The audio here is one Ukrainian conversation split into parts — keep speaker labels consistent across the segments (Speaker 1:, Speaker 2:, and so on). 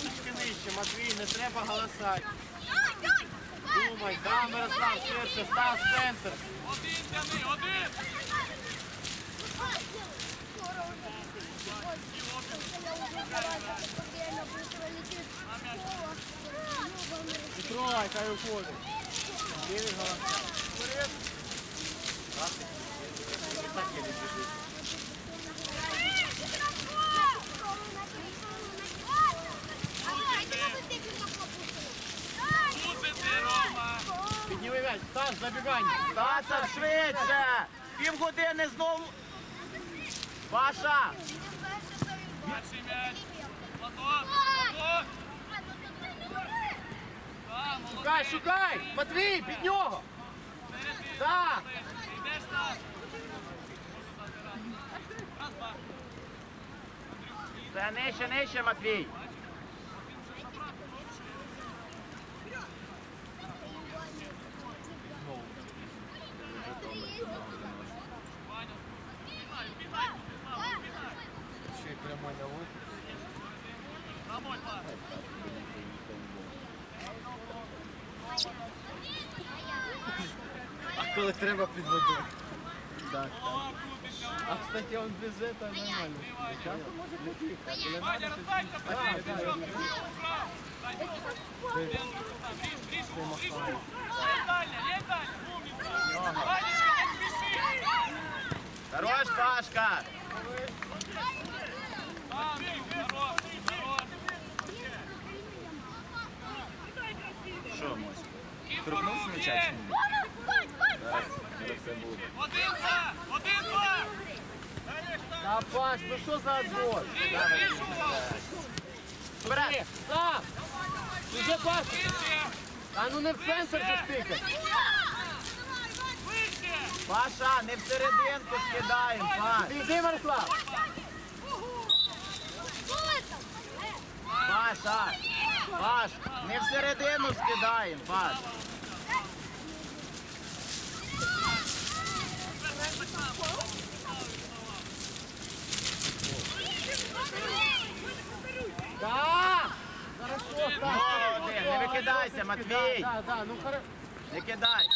Speaker 1: Трошечки нижче, Матвій, не треба голосати. Думай, да, Мирослав, ширше, став центр.
Speaker 2: Один тяни, один!
Speaker 1: Петрой, хай уходить. Дев'ять голосів. Вперед. І так я біжить.
Speaker 2: Мусити, Рома!
Speaker 1: Підніми м'яч, Стас, забігання.
Speaker 3: Таса, швидше! Півгодини знову. Паша!
Speaker 2: Перший м'яч! Платон! Платон! Да, молодець!
Speaker 1: Шукай, шукай! Матвій, під нього!
Speaker 2: Вперед,
Speaker 1: Так!
Speaker 2: Йдеш там! Раз, два!
Speaker 3: Це нижче, нижче, Матвій.
Speaker 1: Коли треба під. Так.
Speaker 2: О!
Speaker 1: А кстати, он без этого нормально. Часто може під'їхати. Коли
Speaker 2: Ваня! Ванечка, не спіши!
Speaker 3: Хорош, Пашка!
Speaker 2: Там, хорош, хорош!
Speaker 3: Що, Моська?
Speaker 2: Торкнувся м'яча чи ні?
Speaker 3: Зараз все буде.
Speaker 2: Один, два! Один, два!
Speaker 1: Та Паш, ну що за отбор?
Speaker 3: Вперед!
Speaker 1: Став! Уже Паш! А ну не в центр же стикать!
Speaker 3: Паша, не в серединку скидаємо, Паш!
Speaker 1: Ти йди, Мирослав!
Speaker 3: Паша! Паш, не в середину скидаємо, Паш!
Speaker 1: Да!
Speaker 3: Один, не викидайся, Матвій!
Speaker 1: Да, да, ну хорошо.
Speaker 3: Не кидай!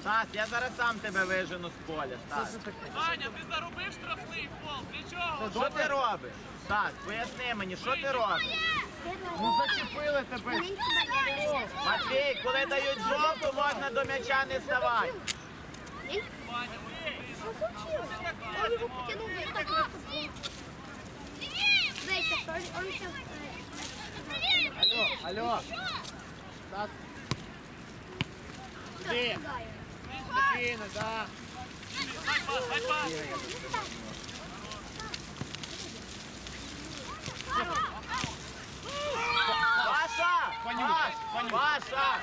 Speaker 3: Стас, я зараз сам тебе вижену з поля, Стас.
Speaker 2: Ваня, ти заробив штрафний фол. Для чого?
Speaker 3: Що ти робиш? Стас, поясни мені, що ти робиш?
Speaker 1: Ну зачепили тебе!
Speaker 3: Матвій, коли дають жовту, можна до м'яча не ставати.
Speaker 2: Ваня,
Speaker 4: Он его потянул, я он сейчас...
Speaker 1: Алло, алло! Стас! Ти! Спокійно, да!
Speaker 2: дай пас, дай.
Speaker 3: Паша! Паш! Паша!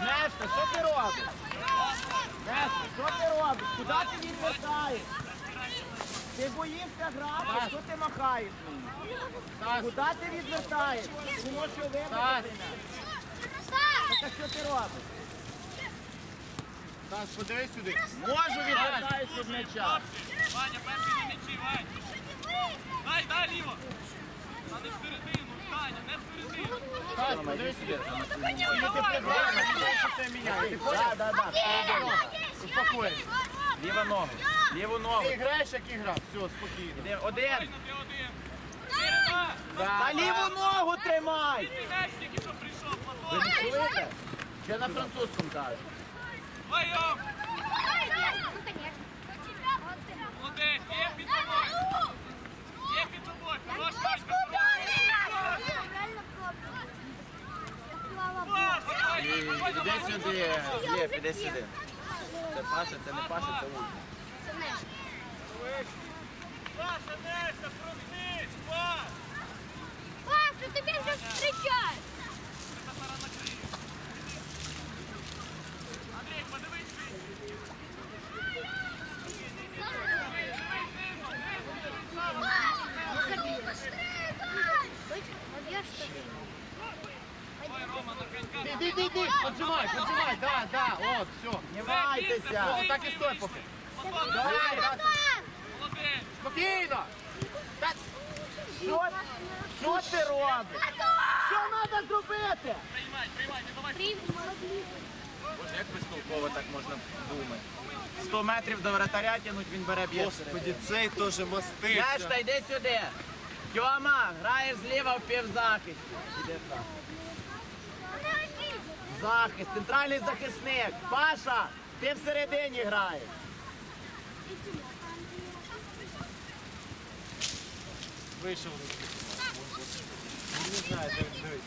Speaker 3: Нестор, що ти робиш? Нестор, що ти робиш? Куди ти відвертаєш? Ти боїшся грати? Що ти махаєш мені? Куди ти відвертаєш? Можеш
Speaker 1: Стас!
Speaker 3: вибрати мене. Так що ти робиш?
Speaker 1: Стас, подивись сюди!
Speaker 3: Можу відвертаєш від м'яча.
Speaker 2: Ваня, перший на м'ячі, Вань. Дай, дай ліво. А не всередину, Таня, не всередину.
Speaker 1: Стас, подивись сюди!
Speaker 3: Ти прибрав,
Speaker 1: Ти ти понял?
Speaker 3: Так, так, так.
Speaker 1: Успокойся!
Speaker 3: Ліва ногу. Ліву ногу.
Speaker 1: Ти граєш, як ігра, все, спокійно.
Speaker 3: Один. Та ліву ногу тримай. Ви чуєте? Я на французькому кажу.
Speaker 2: Вайом.
Speaker 4: Ну.
Speaker 2: Молодець, є під тобою. Є під тобою. Хорош,
Speaker 3: Іди сюди, іди сюди. Це Паша, це не Паша, це Улья.
Speaker 4: Це наш.
Speaker 2: Паша, Нестя, проснись, пас.
Speaker 4: Паша, тобі вже
Speaker 2: накриє. Андрій, подивись.
Speaker 1: Іди, іди, іди, поджимай, поджимай, да, да, от, все.
Speaker 3: Вайтеся.
Speaker 1: О, так і стой поки.
Speaker 2: Платон,
Speaker 3: Давай.
Speaker 1: Спокійно!
Speaker 3: Та Що, що ти робиш? Що треба зробити?
Speaker 2: Приймай, приймай, не давай.
Speaker 3: Як безтолково так можна думати. 100 метрів до вратаря тянуть, він бере б'є.
Speaker 1: Господи, цей теж мастився.
Speaker 3: йди сюди. Тьома, граєш зліва в півзахисті. Іди так. Захист, центральний захисник. Паша, ти всередині граєш.
Speaker 1: Вийшов. Не знаю, дивись.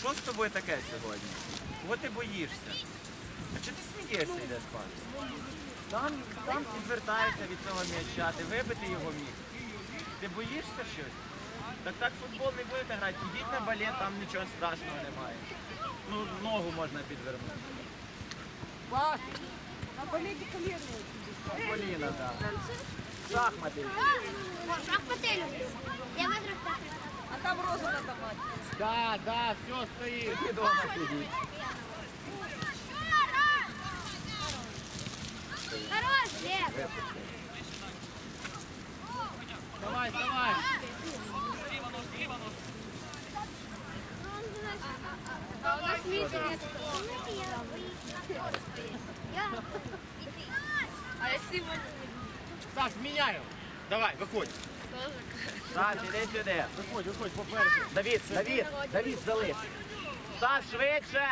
Speaker 3: Що з тобою таке сьогодні? Кого ти боїшся? А чого ти смієшся йдеш спати? Там, там відвертаєшся від цього м'яча, ти вибити його міг. Ти боїшся щось? Так так в футбол не будете грати. Ідіть на балет, там нічого страшного немає. Ну, ногу можна підвернути.
Speaker 5: Паш, на балеті коліна.
Speaker 3: Коліна, так. Шахмати.
Speaker 4: Шахмати люблю. Я виграв так.
Speaker 5: А там розу надо мати.
Speaker 1: Да, да, все стоїть.
Speaker 3: Ти вдома сидіть.
Speaker 4: Хорош, Лев.
Speaker 1: Давай, давай.
Speaker 4: А у нас митинг. А я Симон.
Speaker 1: Так, міняю. Давай, виходь.
Speaker 3: Саш, іди сюди.
Speaker 1: Виходь, виходь, попереду.
Speaker 3: Давід, Давід, Давід, залиш. Саш, швидше.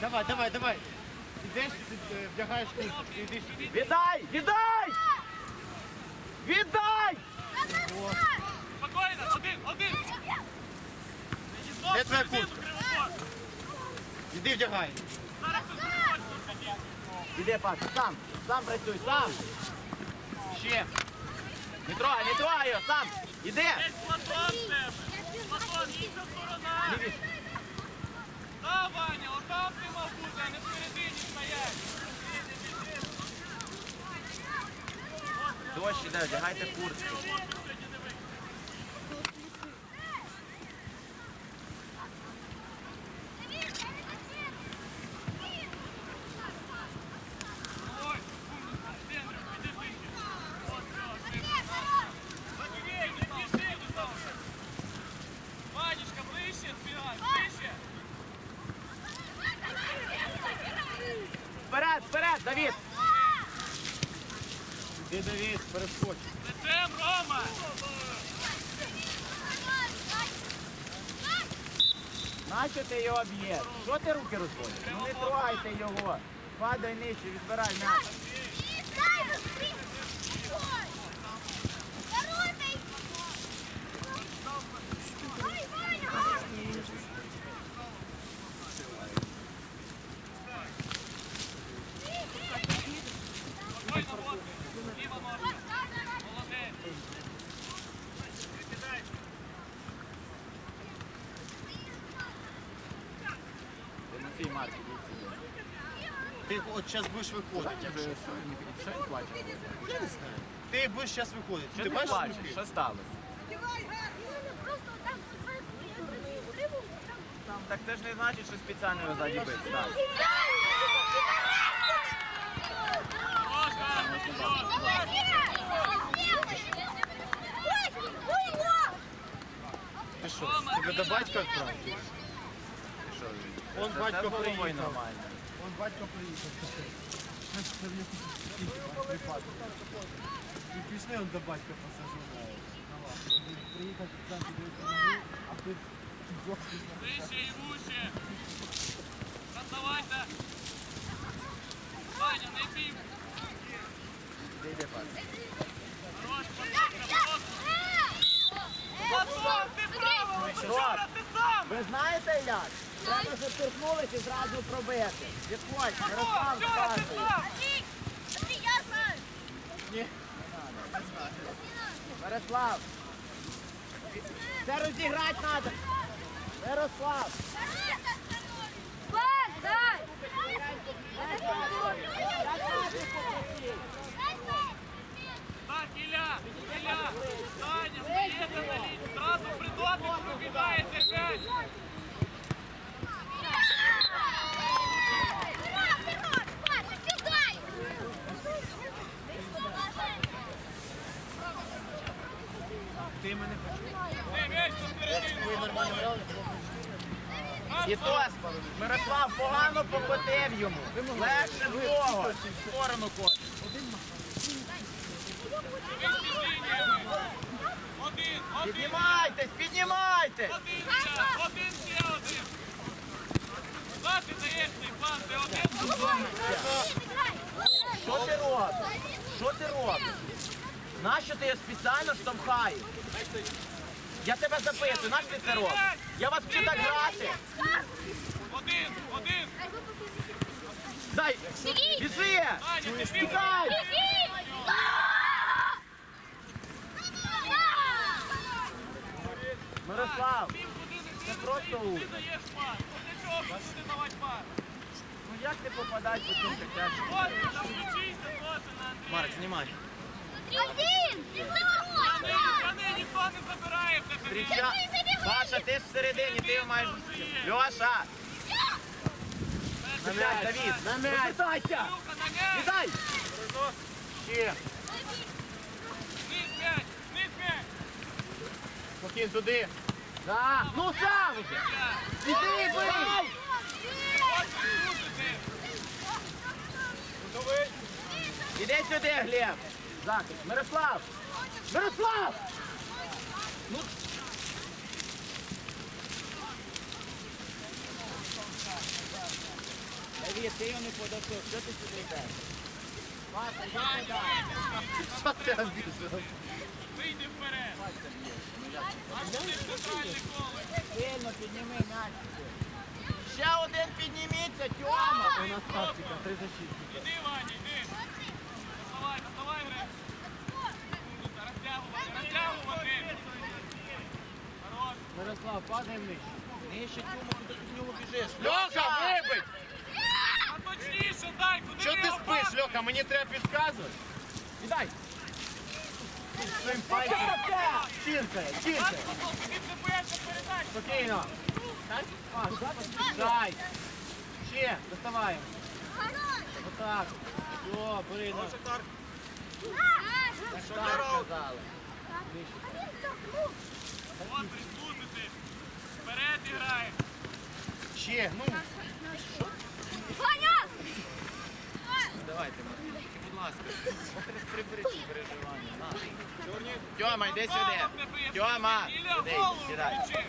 Speaker 1: Давай, давай, давай. Ідеш, вдягаєш куртку. Сюди.
Speaker 3: Віддай, віддай! Віддай!
Speaker 2: Один,
Speaker 1: твоя куртка? Іди вдягай.
Speaker 3: Іди, Паша, сам, сам працюй, сам.
Speaker 1: Ще.
Speaker 3: Не трогай, не трогай його, сам. Іди.
Speaker 2: Платон. Платон, інша сторона.
Speaker 3: Лівіше.
Speaker 2: Да, Ваня, отам ти мав бути, а не всередині стоять.
Speaker 3: Дощ іде, вдягайте куртку.
Speaker 2: Ой, умниця. Дендрик, іди ближче. От, все, Забігай, не спіши, Руслан. Ванечка, ближче, збігай, ближче.
Speaker 3: Вперед, вперед, Давід.
Speaker 1: Іди, Давід, перескоч.
Speaker 2: Лицем, Рома.
Speaker 3: Нащо ти його б'єш? Що ти руки розводиш? Ну не трогайте його. Падай нижче, відбирай м'яч.
Speaker 4: Дай быстрее. Ой. Второй дай. Ой, Ваня.
Speaker 2: Спокійно, вот. Ліва ножка. Молодець.
Speaker 3: Ти на цій марці будь
Speaker 1: Ти от зараз будеш виходити.
Speaker 3: Що він плаче?
Speaker 1: Я не знаю. Ти будеш зараз виходити.
Speaker 3: Що
Speaker 1: Ти
Speaker 3: ти
Speaker 1: бачиш
Speaker 3: плачеш?
Speaker 1: руки?
Speaker 3: Що сталося?
Speaker 4: Просто там рыбу.
Speaker 3: Так це ж не значить, що спеціально його ззаді бить. Так.
Speaker 1: Ти що, тебе до батька відправив? Он
Speaker 3: Це-
Speaker 1: батько приїхав.
Speaker 3: нормально.
Speaker 1: Он батько приїхав. В якийсь припадок. І пішли он до батька посажу. Приїхав сам туди, а ти
Speaker 2: Вище і вуще. Роздавайся. Ваня, не
Speaker 3: іди, пан.
Speaker 2: Хорош, Платон, Платон, ти право. Вчора ти сам.
Speaker 3: Ви знаєте як? Треба, щоб торкнулися і зразу пробити. Відходь, Ярослав, вказує.
Speaker 4: Я знаю.
Speaker 3: Ні. Мирослав. Це розіграти треба. Мирослав.
Speaker 4: Пас.
Speaker 2: Так, Ілля, Ілля, Таня, стоїте на лінії. Зразу при дотику вибігаєте геть.
Speaker 3: Ти мене почув.
Speaker 2: Ти м'яч посередину.
Speaker 3: Тітос, Мирослав погано покотив йому. Легше того. В сторону. Піднімайтесь, піднімайтесь.
Speaker 2: Один один ще один.
Speaker 3: Що ти робиш? Що ти робиш? Нащо ти його спеціально штовхаєш? Я тебе запитую, нащо ти це робиш? Я вас вчу так грати.
Speaker 2: Один, один.
Speaker 3: Дай, біжи!
Speaker 2: Аня, ти бігай.
Speaker 3: Тікай! Мирослав, це просто
Speaker 2: Ти даєш пас. От чого ти давати пас?
Speaker 3: Ну як ти попадаєш у цю таке? Марк, знімай.
Speaker 4: Один! Ти
Speaker 2: Тяни, тяни, ніхто не забирає в тебе.
Speaker 3: Тріча. Паша, ти ж всередині, ти маєш. Льоша! На м'яч, Давід! На м'яч! Висайся!
Speaker 2: Люка, на м'яч.
Speaker 3: Віддай! Ще!
Speaker 2: М'яч, м'яч.
Speaker 3: Покинь туди! Да! Ну сам уже! Іди, бий! Іди сюди, Глеб! Захист! Мирослав! Мирослав! Ну... Давід, ти його не подошов, що ти сюди йдеш? Що ти обіжав?
Speaker 2: Вийди вперед. А що ти центральний колик?
Speaker 3: Сильно підніми м'яч. Ще один підніміться, Тьома! У нас тактика, три защитника.
Speaker 2: Іди, Ваня, іди.
Speaker 3: Мирослав, падай нижче. Нижче в нього біжиш. Льоха, вибить!
Speaker 2: А точніше дай, куди ви
Speaker 3: ти спиш, Льоха? Мені треба підказувати. Віддай. Своїм пальцем.
Speaker 2: Тобі це.
Speaker 3: Спокійно. Так? Паш, дай. Ще, доставаємо. Отак. Все, бери на. Так сказали.
Speaker 2: От, присутити. Вперед грає.
Speaker 3: Ще, ну.
Speaker 4: Ваня!
Speaker 3: Давайте, Матвійчики, будь ласка. Прибери ці переживання. На. Тьома, йди сюди. Тьома,
Speaker 2: Ілля,
Speaker 3: сюди,
Speaker 2: голову
Speaker 3: сідай.
Speaker 2: включи.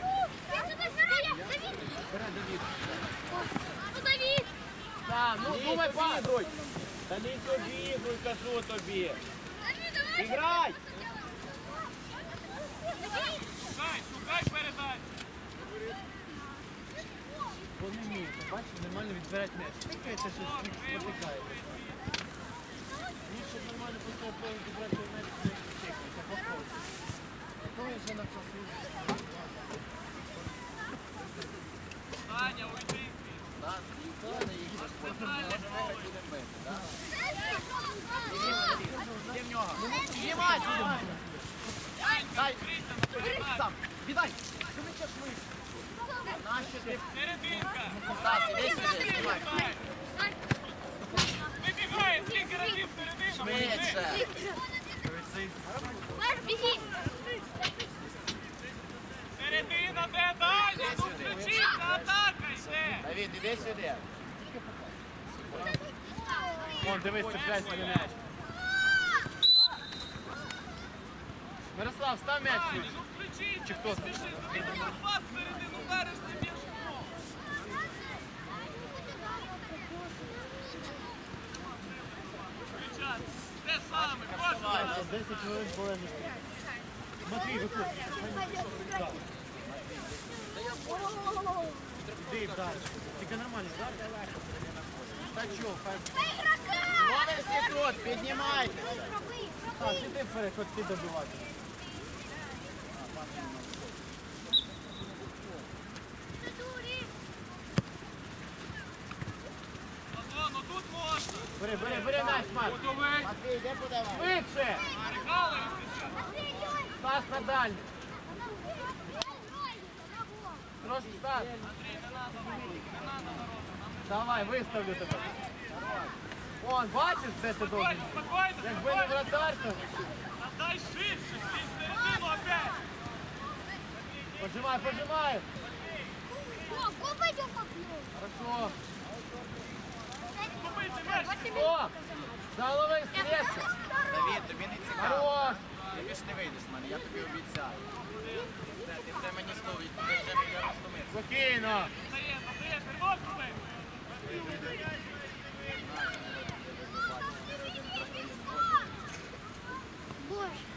Speaker 3: Бери, Давід.
Speaker 4: Ну,
Speaker 3: думай, падай. Та не собі, ну кажу тобі. Іграй!
Speaker 2: Шукай, шукай передай!
Speaker 1: Вони вміють, бачиш, нормально відбирати м'яч. Тикається, щось спотикає. Лучше нормально просто поле відбирати м'яч, не тикається, повторюється. Коли вже на часу.
Speaker 2: Таня, уйди звідси.
Speaker 3: Іди в нього. Знімай, знімай. Дай, бери сам. Віддай. Ти мені швидше. Нащо ти?
Speaker 2: Серединка.
Speaker 3: Стас, іди сюди, знімай.
Speaker 2: Вибігає, скільки разів середину.
Speaker 3: Швидше.
Speaker 4: Маш, беги!
Speaker 2: Середина, де Даня? Ну включіться, атака йде.
Speaker 3: Давід, іди сюди.
Speaker 1: Вон, дивись, цепляйся на м'яч. Мирослав, став м'яч.
Speaker 2: Ну включіться.
Speaker 1: Чи хто
Speaker 2: пас середину. Те саме, кожен.
Speaker 1: 10 хвилин полежиш. Матвій, виходь. Іди вдар. Тільки нормально, вдар легко. Хай.
Speaker 3: Вони всі тут, піднімайтеся.
Speaker 1: А, іди вперед, добивати. Бери, бери, бери м'яч, Марк.
Speaker 2: Готовий.
Speaker 3: Матвій, де подавай?
Speaker 1: Швидше! Стас на дальню. Трошки Стас.
Speaker 2: Андрій, не надо, не народу.
Speaker 1: Давай, виставлю тебе. Вон, бачиш, де ти должен?
Speaker 2: Спокойно, спокойно,
Speaker 1: Якби не вратар, то
Speaker 2: Отдай ширше, стій середину опять.
Speaker 1: Поджимай, поджимай.
Speaker 4: О, пойдем попьем.
Speaker 1: Хорошо.
Speaker 2: Купити м'яч.
Speaker 1: О! Голови средства.
Speaker 3: Давід, тобі не цікаво.
Speaker 1: Хорош.
Speaker 3: Ти більш не вийдеш з мене, я тобі обіцяю. Ти вже мені слово, ти вже мені розумієш.
Speaker 1: Спокійно.
Speaker 4: Боже.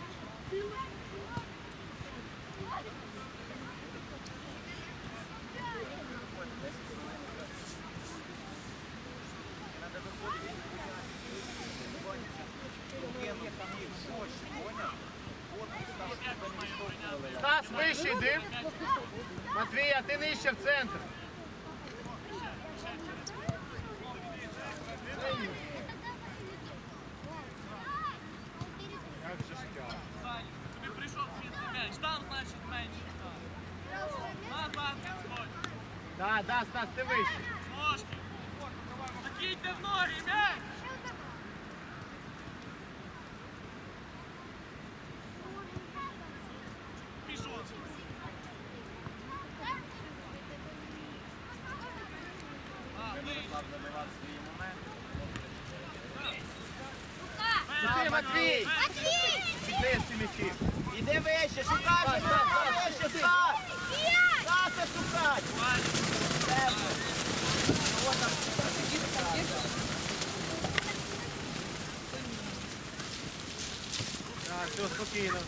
Speaker 1: Стас, вище йди. Матвій, а ти нижче в центр. Як же ж тяжко.
Speaker 2: Саня, тобі прийшов звідси м'яч. Там, значить, менше. Назад відходь.
Speaker 1: Да, да, Стас, ти вище.
Speaker 2: Закиньте в ноги, м'яч. Пішов. А.
Speaker 3: Забивав свої моменти.
Speaker 1: Ти, Матвій. Ці м'ячі.
Speaker 3: Іди вище, шукай, Стас! Стаса шукай!
Speaker 1: Так, все, спокійно.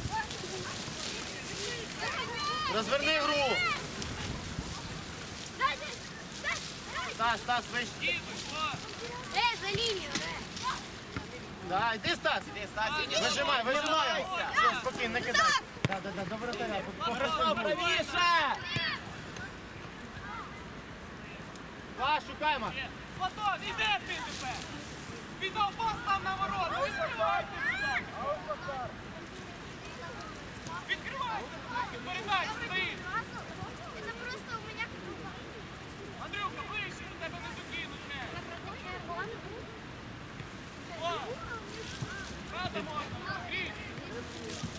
Speaker 1: Розверни гру. Стас, Стас,
Speaker 2: Влад.
Speaker 4: Э, за линию, э.
Speaker 1: Да, йди, Стас.
Speaker 3: Іди, Стас, іди.
Speaker 1: Вижимай, вижимай.
Speaker 3: Вижимайся.
Speaker 1: Все, спокійно, не кидай. Да, да, да, до вратаря.
Speaker 3: Хорошо, правіше!
Speaker 1: Паш, шукаємо.
Speaker 2: Платон, іди ти тепер. Відовбос там на ворота. Відкривайся сюди. Відкривайся. Передай, стоїть.
Speaker 4: Это просто у меня
Speaker 2: Андрюха, ближче, до тебе не закинуть м'яч. О, правда можна. Грій.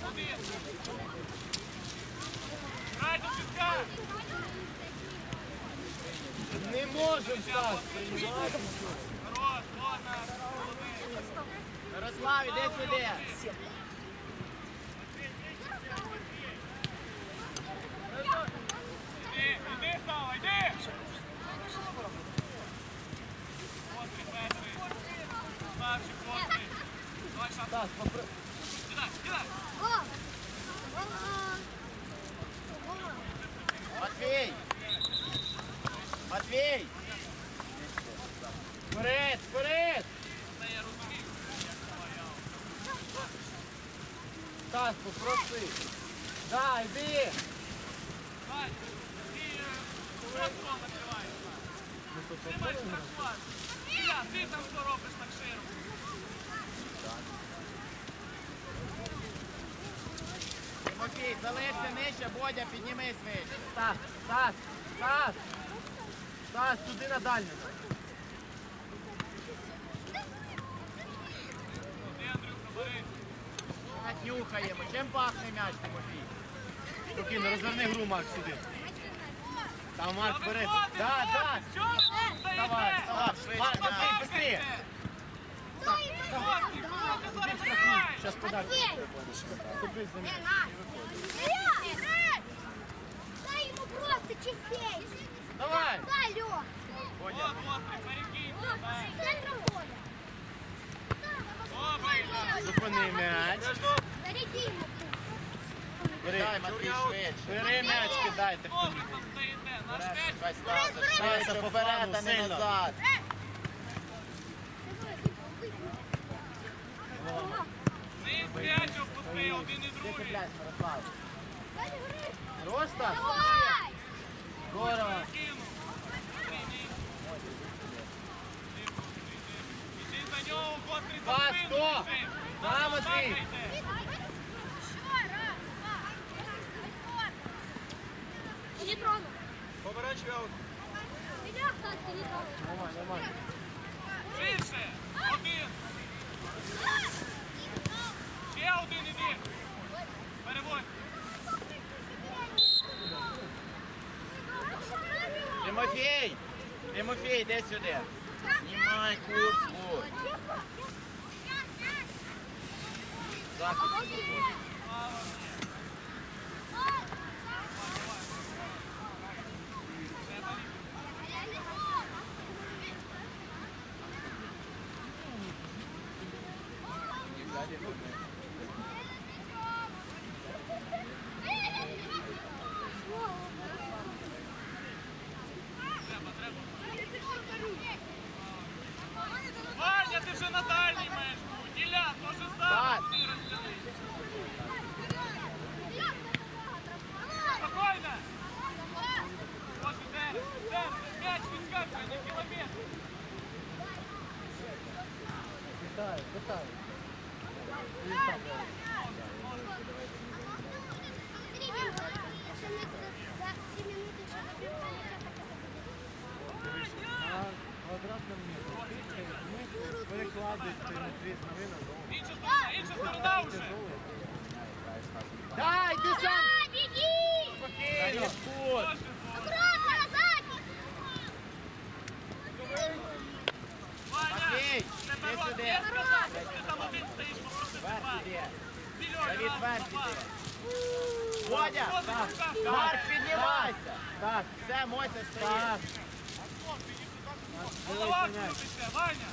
Speaker 2: Один. Грай до піска.
Speaker 1: Не можемо, Стас.
Speaker 2: Хорош, ладно. Молодець.
Speaker 3: Ярослав, іди сюди.
Speaker 2: Іди, іди, Сава, іди. Острий перший.
Speaker 1: Стас, попри...
Speaker 3: Матвій! Матвій!
Speaker 1: Вперед, вперед. Стас, попроси. Да, йди.
Speaker 2: Ти е. Тримай штрафплан. Ілля, ти там що робиш так широко?
Speaker 3: Тимофій, залишся нижче, Бодя, піднімись вище.
Speaker 1: Стас, Стас, Стас. Стас, туди на дальню.
Speaker 2: Бери.
Speaker 3: Нюхаємо. Чим пахне м'яч, Тимофій?
Speaker 1: Спокійно, розверни гру, Макс, сюди. Там
Speaker 2: Та
Speaker 1: Марк
Speaker 2: виходить,
Speaker 1: Да, да. Давай, давай, швидше. Марк, Матвій, быстрее.
Speaker 2: Острий, що ти зараз граєш?
Speaker 1: Сейчас подак.
Speaker 4: Матвей!
Speaker 1: Купись за
Speaker 4: Э,
Speaker 1: мене.
Speaker 4: на! Э, Дай ему просто чистей!
Speaker 1: Давай.
Speaker 4: Дай, Лёх!
Speaker 2: От, острий, перекинь. Давай.
Speaker 4: Центр поля!
Speaker 2: Добре, Ілля.
Speaker 1: Зупини м'яч.
Speaker 4: Заряди ему!
Speaker 1: Бери,
Speaker 3: Дай, Матвій, швидше.
Speaker 1: бери м'яч, кидайте.
Speaker 2: Добре там стоїте. Наш м'яч.
Speaker 3: Хай Стаса,
Speaker 1: Стаса,
Speaker 3: швидше
Speaker 1: по
Speaker 3: вперед,
Speaker 1: фану,
Speaker 3: а не
Speaker 1: сильно.
Speaker 3: назад.
Speaker 2: М'яч опусти, один і другий.
Speaker 3: Блядь, Мирослав.
Speaker 1: Хорош, Стас?
Speaker 4: Давай!
Speaker 1: Здорово.
Speaker 2: Іди за нього, котрий за
Speaker 1: Пас,
Speaker 2: спину
Speaker 1: хто?
Speaker 2: біжить.
Speaker 1: Да,
Speaker 2: Назад
Speaker 1: Матвій.
Speaker 2: йде.
Speaker 4: Не трону.
Speaker 3: Поворачуй аут.
Speaker 4: Иди, Стас, не трону.
Speaker 1: Нормально, нормально.
Speaker 2: Ширше. Один. Я один іди. Переводь.
Speaker 3: Тимофій! Тимофій, йди сюди. Знімай
Speaker 1: курс. Захід.
Speaker 2: Інша сторона, інша! Ваня,
Speaker 3: піднімайся. Так, все, Мося стоїть.
Speaker 2: Голова крутиться, Ваня.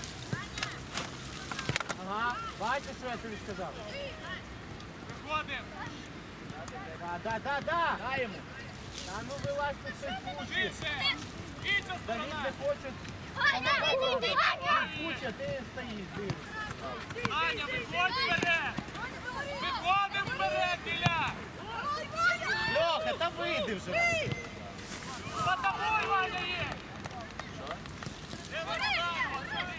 Speaker 1: Ага. Бачиш, що я тобі сказав?
Speaker 2: Виходимо.
Speaker 1: Да, да, да, да.
Speaker 3: Дай йому.
Speaker 1: А ну вилазь тут цей кучі.
Speaker 2: Більше. Інша
Speaker 1: Давід
Speaker 2: сторона.
Speaker 1: не хоче. Куча, ти стоїш, дивишся.
Speaker 2: Аня, виходь вперед. Виходимо вперед, Ілля.
Speaker 1: Льоха, та вийди вже.
Speaker 2: За тобою, Ваня, є. Не виходимо, смотри.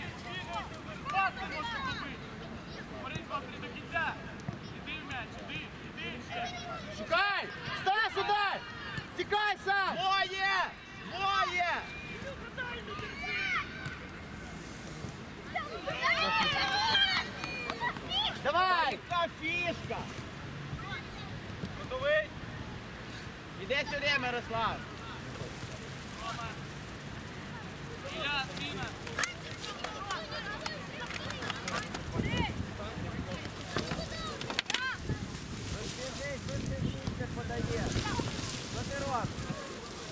Speaker 2: Зробити. До кінця. Іди в м'яч, іди, іди ще.
Speaker 1: Шукай! Стас, сюди! Тікай сам!
Speaker 3: Моє! Моє!
Speaker 1: Давай!
Speaker 3: Фішка?
Speaker 2: Готовий?
Speaker 3: Іди сюди, Мирослав. Розбіжись, розбіжись, подає. Що ти робиш?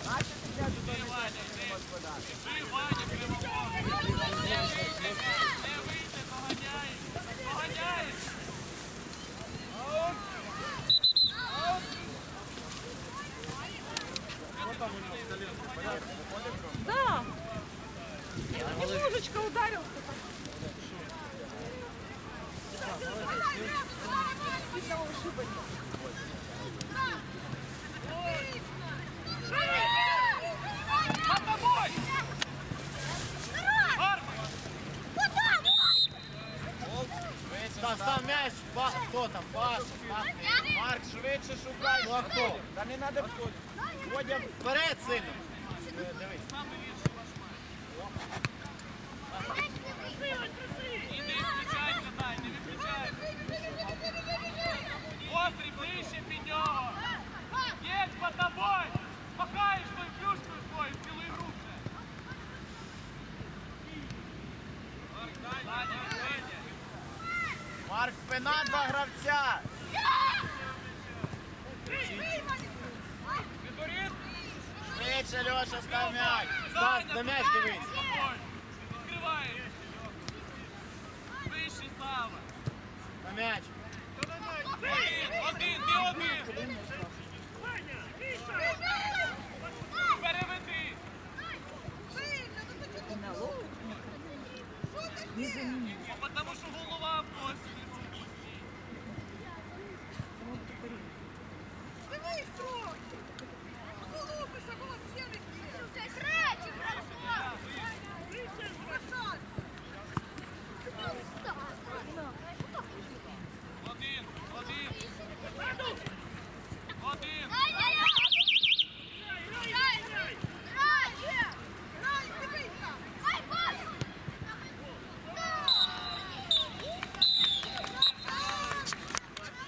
Speaker 3: Наче ти взяти до
Speaker 2: Іди, Ваня,
Speaker 3: не можеш подати.
Speaker 2: Іди, Ваня, прямо. Не вийде, не вийде, доганяй. Доганяй.
Speaker 5: Да. Немножечко ударил. Видно, ушибали.
Speaker 2: За тобой! Гарно!
Speaker 3: Став, став м'яч, Па- хто там? Паша. Марк, швидше шукай. Ну а хто? Та не треба Водя вперед сильно. Е, Дивись.
Speaker 2: Іди, включайся, дай, не виключайся. Острий, ближче під нього. Є по тобой. Махаєш той плюшкою свою, цілу ігру вже. Саня, Федя.
Speaker 3: Марк, спина два гравця. Швидше, Льоша, став м'яч. Стас, на м'яч дивись.
Speaker 2: тобой. Вище Сава.
Speaker 3: На м'яч.
Speaker 2: Один, один, ти один. Переведи.
Speaker 5: Не за ним.
Speaker 2: Потому що пості. Lord.